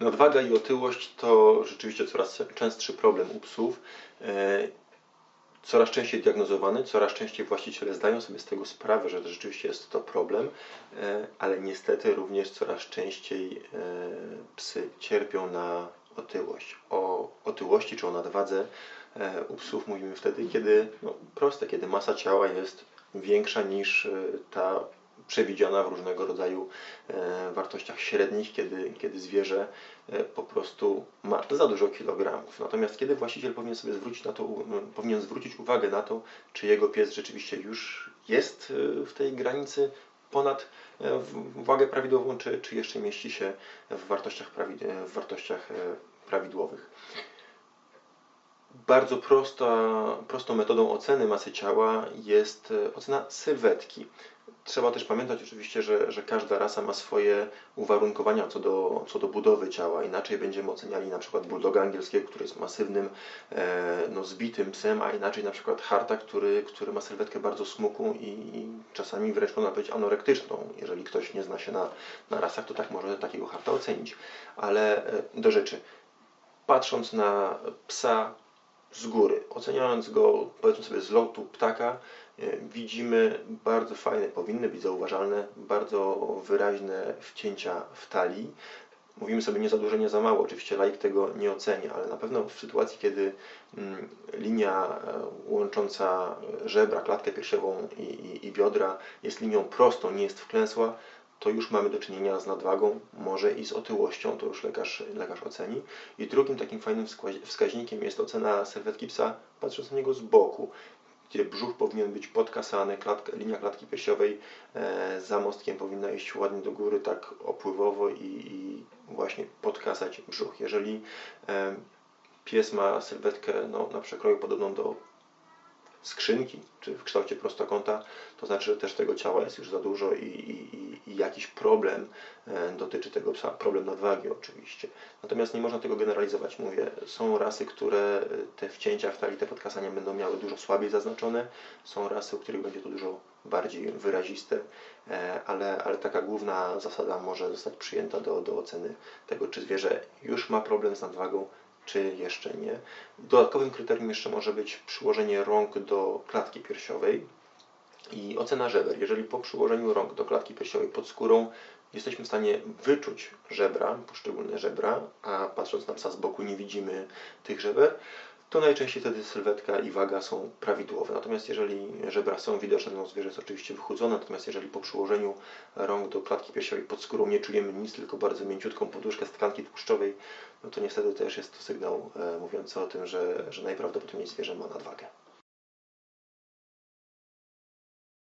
Nadwaga i otyłość to rzeczywiście coraz częstszy problem u psów. E, coraz częściej diagnozowany, coraz częściej właściciele zdają sobie z tego sprawę, że to rzeczywiście jest to problem, e, ale niestety również coraz częściej e, psy cierpią na otyłość. O otyłości czy o nadwadze u psów mówimy wtedy, kiedy, no proste, kiedy masa ciała jest większa niż ta przewidziana w różnego rodzaju e, wartościach średnich, kiedy, kiedy zwierzę e, po prostu ma za dużo kilogramów. Natomiast kiedy właściciel powinien sobie zwrócić na to, powinien zwrócić uwagę na to, czy jego pies rzeczywiście już jest e, w tej granicy ponad wagę prawidłową, czy, czy jeszcze mieści się w wartościach, w wartościach prawidłowych. Bardzo prosta, prostą metodą oceny masy ciała jest ocena sylwetki. Trzeba też pamiętać oczywiście, że, że każda rasa ma swoje uwarunkowania co do, co do budowy ciała. Inaczej będziemy oceniali na przykład bulldoga angielskiego, który jest masywnym, e, no, zbitym psem, a inaczej na przykład harta, który, który ma sylwetkę bardzo smukłą i, i czasami wręcz można powiedzieć anorektyczną. Jeżeli ktoś nie zna się na, na rasach, to tak może takiego harta ocenić. Ale e, do rzeczy. Patrząc na psa z góry, oceniając go powiedzmy sobie z lotu ptaka, E, widzimy bardzo fajne, powinny być zauważalne, bardzo wyraźne wcięcia w talii. Mówimy sobie nie za dużo, nie za mało, oczywiście laik tego nie ocenia, ale na pewno w sytuacji, kiedy mm, linia e, łącząca żebra, klatkę piersiową i, i, i biodra jest linią prostą, nie jest wklęsła, to już mamy do czynienia z nadwagą, może i z otyłością, to już lekarz, lekarz oceni. I drugim takim fajnym wskaźnikiem jest ocena serwetki psa, patrząc na niego z boku gdzie brzuch powinien być podkasany, klatka, linia klatki piersiowej e, za mostkiem powinna iść ładnie do góry, tak opływowo i, i właśnie podkasać brzuch. Jeżeli e, pies ma sylwetkę no, na przekroju podobną do skrzynki, czy w kształcie prostokąta, to znaczy, że też tego ciała jest już za dużo i, i, i jakiś problem e, dotyczy tego psa, problem nadwagi oczywiście. Natomiast nie można tego generalizować, mówię, są rasy, które te wcięcia w talii, te podkasania będą miały dużo słabiej zaznaczone, są rasy, u których będzie to dużo bardziej wyraziste, e, ale, ale taka główna zasada może zostać przyjęta do, do oceny tego, czy zwierzę już ma problem z nadwagą, czy jeszcze nie. Dodatkowym kryterium jeszcze może być przyłożenie rąk do klatki piersiowej i ocena żeber. Jeżeli po przyłożeniu rąk do klatki piersiowej pod skórą jesteśmy w stanie wyczuć żebra, poszczególne żebra, a patrząc na psa z boku nie widzimy tych żeber, to najczęściej wtedy sylwetka i waga są prawidłowe. Natomiast jeżeli żebra są widoczne, no zwierzę jest oczywiście wychudzone, natomiast jeżeli po przyłożeniu rąk do klatki piersiowej pod skórą nie czujemy nic, tylko bardzo mięciutką poduszkę z tkanki tłuszczowej, no to niestety też jest to sygnał e, mówiący o tym, że, że najprawdopodobniej zwierzę ma nadwagę.